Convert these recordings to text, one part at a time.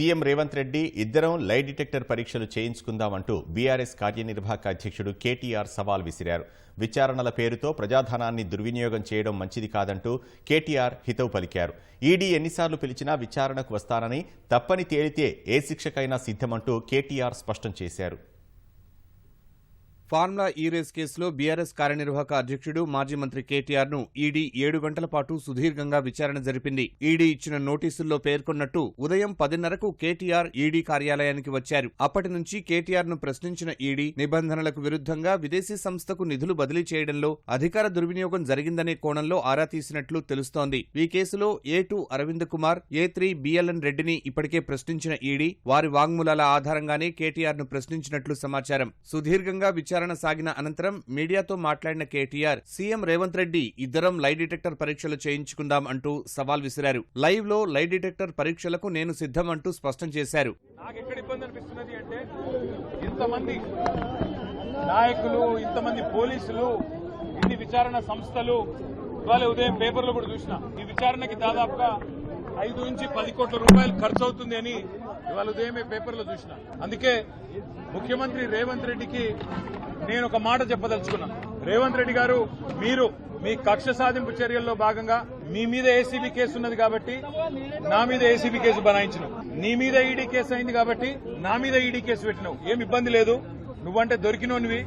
CM Revanth Reddy ఇద్దరం lie detector పరీక్షలు చేయించుకుందామంటూ BRS కార్యనిర్వాహక అధ్యక్షుడు కేటీఆర్ సవాల్ విసిరారు. విచారణల పేరుతో ప్రజాధనాన్ని దుర్వినియోగం చేయడం మంచిది కాదంటూ కేటీఆర్ హితవు పలికారు. ఈడీ ఎన్నిసార్లు పిలిచినా విచారణకు వస్తానని తప్పని తేలితే ఏ శిక్షకైనా సిద్ధమంటూ కేటీఆర్ స్పష్టం చేశారు. ఫార్ములా ఈ రేస్ కేసులో బీఆర్ఎస్ కార్యనిర్వాహక అధ్యక్షుడు మాజీ మంత్రి కేటీఆర్ను ఈడీ ఏడు గంటల పాటు సుదీర్ఘంగా విచారణ జరిపింది. ఈడీ ఇచ్చిన నోటీసుల్లో పేర్కొన్నట్టు ఉదయం పదిన్నరకు కేటీఆర్ ఈడీ కార్యాలయానికి వచ్చారు. అప్పటి నుంచి కేటీఆర్ను ప్రశ్నించిన ఈడీ నిబంధనలకు విరుద్ధంగా విదేశీ సంస్థకు నిధులు బదిలీ చేయడంలో అధికార దుర్వినియోగం జరిగిందనే కోణంలో ఆరా తీసినట్లు తెలుస్తోంది. ఈ కేసులో A two Arvind Kumar A three BLN రెడ్డిని ఇప్పటికే ప్రశ్నించిన ఈడీ వారి వాంగ్మూలాల ఆధారంగానే కేటీఆర్ను ప్రశ్నించినట్లు సమాచారం. సుదీర్ఘంగా విచారణ సాగిన అనంతరం మీడియాతో మాట్లాడిన కేటీఆర్ సీఎం రేవంత్ రెడ్డి ఇద్దరం లై డిటెక్టర్ పరీక్షలు చేయించుకుందాం అంటూ సవాల్ విసిరారు. లైవ్లో లై డిటెక్టర్ పరీక్షలకు నేను సిద్ధం అంటూ స్పష్టం చేశారు. నాకు ఇంతమంది నాయకులు ఇంతమంది పోలీసులు ఇన్ని విచారణ సంస్థలు ఇవాళ ఉదయం పేపర్లో కూడా చూసిన ఈ విచారణకి దాదాపుగా ఐదు నుంచి పది కోట్ల రూపాయలు ఖర్చు అవుతుంది అని ఇవాళ ఉదయమే పేపర్లో చూసిన. అందుకే ముఖ్యమంత్రి రేవంత్ రెడ్డికి నేను ఒక మాట చెప్పదలుచుకున్నా. రేవంత్ రెడ్డి గారు మీరు మీ కక్ష సాధింపు చర్యల్లో భాగంగా మీ మీద ఏసీబీ కేసు ఉన్నది కాబట్టి నా మీద ఏసీబీ కేసు బనాయించినావు. నీ మీద ఈడీ కేసు అయింది కాబట్టి నా మీద ఈడీ కేసు పెట్టినావు. ఏం ఇబ్బంది లేదు. నువ్వంటే దొరికినోనివి.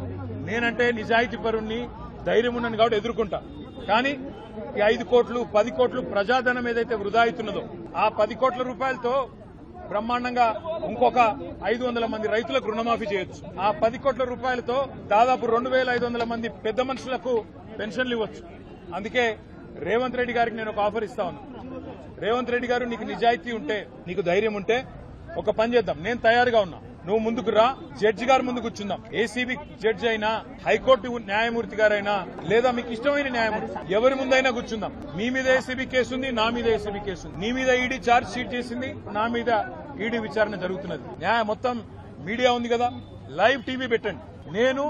నేనంటే నిజాయితీ పరుణ్ణి ధైర్యం ఉన్నాను కాబట్టి ఎదుర్కొంటా. కానీ ఈ ఐదు కోట్లు పది కోట్లు ప్రజాధనం ఏదైతే వృధా అవుతున్నదో ఆ పది కోట్ల రూపాయలతో బ్రహ్మాండంగా ఇంకొక ఐదు వందల మంది రైతులకు రుణమాఫీ చేయొచ్చు. ఆ పది కోట్ల రూపాయలతో దాదాపు రెండు వేల ఐదు వందల మంది పెద్ద మనుషులకు పెన్షన్లు ఇవ్వచ్చు. అందుకే రేవంత్ రెడ్డి గారికి నేను ఒక ఆఫర్ ఇస్తా ఉన్నా. రేవంత్ రెడ్డి గారు నీకు నిజాయితీ ఉంటే నీకు ధైర్యం ఉంటే ఒక పని చేద్దాం. నేను తయారుగా ఉన్నా. నువ్వు ముందుకు రా. జడ్జి గారు ముందు కూర్చుందాం. ఏసీబీ జడ్జి అయినా హైకోర్టు న్యాయమూర్తి గారైనా లేదా మీకు ఇష్టమైన న్యాయమూర్తి ఎవరి ముందైనా కూర్చుందాం. మీ మీద ఏసీబీ కేసు ఉంది నా మీద ఏసీబీ కేసు ఉంది నీ మీద ఈడీ ఛార్జ్ షీట్ చేసింది నా మీద ఈడీ విచారణ జరుగుతున్నది. న్యాయ మొత్తం మీడియా ఉంది కదా. లైవ్ టీవీ పెట్టండి. నేను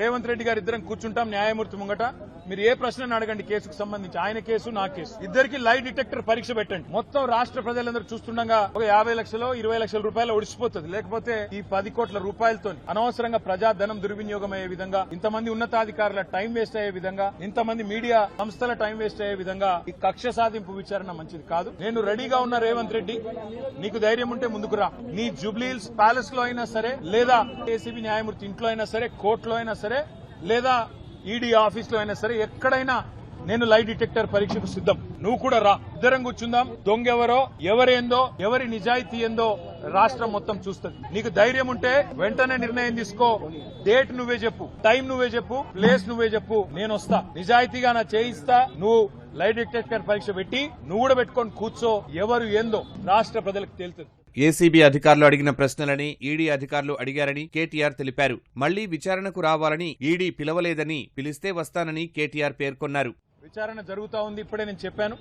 రేవంత్ రెడ్డి గారు ఇద్దరం కూర్చుంటాం న్యాయమూర్తి ముంగట. మీరు ఏ ప్రశ్న అడగండి కేసుకు సంబంధించి. ఆయన కేసు నా కేసు. ఇద్దరికి లైవ్ డిటెక్టర్ పరీక్ష పెట్టండి. మొత్తం రాష్ట్ర ప్రజలందరూ చూస్తుండగా ఒక యాభై లక్షలు ఇరవై లక్షల రూపాయలు ఒడిసిపోతుంది. లేకపోతే ఈ పది కోట్ల రూపాయలతో అనవసరంగా ప్రజాధనం దుర్వినియోగం అయ్యే విధంగా ఇంతమంది ఉన్నతాధికారుల టైం వేస్ట్ అయ్యే విధంగా ఇంతమంది మీడియా సంస్థల టైం వేస్ట్ అయ్యే విధంగా ఈ కక్ష సాధింపు విచారణ మంచిది కాదు. నేను రెడీగా ఉన్న రేవంత్ రెడ్డి నీకు ధైర్యం ఉంటే ముందుకు రా. నీ జూబ్లీహిల్స్ ప్యాలెస్లో అయినా సరే లేదా ఏసీబీ న్యాయమూర్తి ఇంట్లో అయినా సరే కోర్టులో అయినా సరే లేదా ఈడీ ఆఫీస్లో అయినా సరే ఎక్కడైనా నేను లై డిటెక్టర్ పరీక్షకు సిద్ధం. నువ్వు కూడా రా. ఇద్దరం కూర్చుందాం. దొంగెవరో ఎవరేందో ఎవరి నిజాయితీ ఏందో రాష్ట్రం మొత్తం చూస్తుంది. నీకు ధైర్యం ఉంటే వెంటనే నిర్ణయం తీసుకో. డేట్ నువ్వే చెప్పు. టైం నువ్వే చెప్పు. ప్లేస్ నువ్వే చెప్పు. నేను వస్తా. నిజాయితీగా నా చేయిస్తా. నువ్వు లై డిటెక్టర్ పరీక్ష పెట్టి నువ్వు కూడా పెట్టుకొని కూర్చో. ఎవరు ఏందో రాష్ట్ర ప్రజలకు తేలుతుంది ఏసీబీ అధికారులు అడిగిన ప్రశ్నలని ఈడీ అధికారులు అడిగారని కేటీఆర్ తెలిపారు. మళ్ళీ విచారణకు రావాలని ఈడీ పిలవలేదని పిలిస్తే వస్తానని కేటీఆర్ పేర్కొన్నారు. విచారణ జరుగుతా ఉంది ఇప్పుడే నేను చెప్పాను.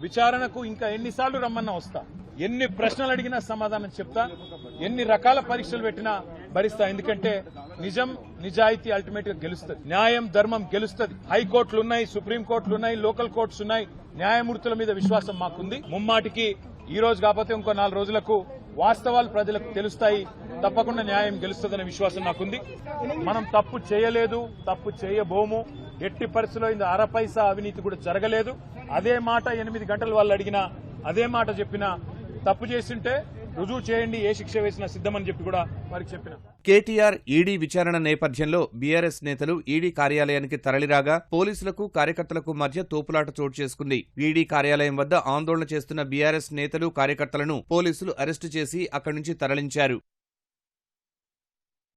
విచారణకు ఇంకా ఎన్నిసార్లు రమ్మన్నా వస్తా. ఎన్ని ప్రశ్నలు అడిగినా సమాధానం చెప్తా. ఎన్ని రకాల పరీక్షలు పెట్టినా భరిస్తా. ఎందుకంటే నిజం నిజాయితీ అల్టిమేట్గా గెలుస్తుంది. న్యాయం ధర్మం గెలుస్తుంది. హైకోర్టులు ఉన్నాయి సుప్రీం కోర్టులు ఉన్నాయి లోకల్ కోర్ట్స్ ఉన్నాయి న్యాయమూర్తుల మీద విశ్వాసం మాకుంది. ముమ్మాటికి ఈ రోజు కాకపోతే ఇంకో నాలుగు రోజులకు వాస్తవాలు ప్రజలకు తెలుస్తాయి. తప్పకుండా న్యాయం గెలుస్తుందనే విశ్వాసం నాకుంది మనం తప్పు చేయలేదు తప్పు చేయబోము. ఎట్టి పరిస్థితిలో ఇంత అర పైసా అవినీతి కూడా జరగలేదు. అదే మాట ఎనిమిది గంటలు వాళ్ళు అడిగినా అదే మాట చెప్పినా తప్పు చేసింటే రుజువు చేయండి ఏ శిక్ష వేసినా సిద్ధమని చెప్పి కూడా వారికి చెప్పిన. కేటీఆర్ ఈడీ విచారణ నేపథ్యంలో బీఆర్ఎస్ నేతలు ఈడీ కార్యాలయానికి తరలిరాగా పోలీసులకు కార్యకర్తలకు మధ్య తోపులాట చోటు చేసుకుంది. ఈడీ కార్యాలయం వద్ద ఆందోళన చేస్తున్న బీఆర్ఎస్ నేతలు కార్యకర్తలను పోలీసులు అరెస్టు చేసి అక్కడి నుంచి తరలించారు.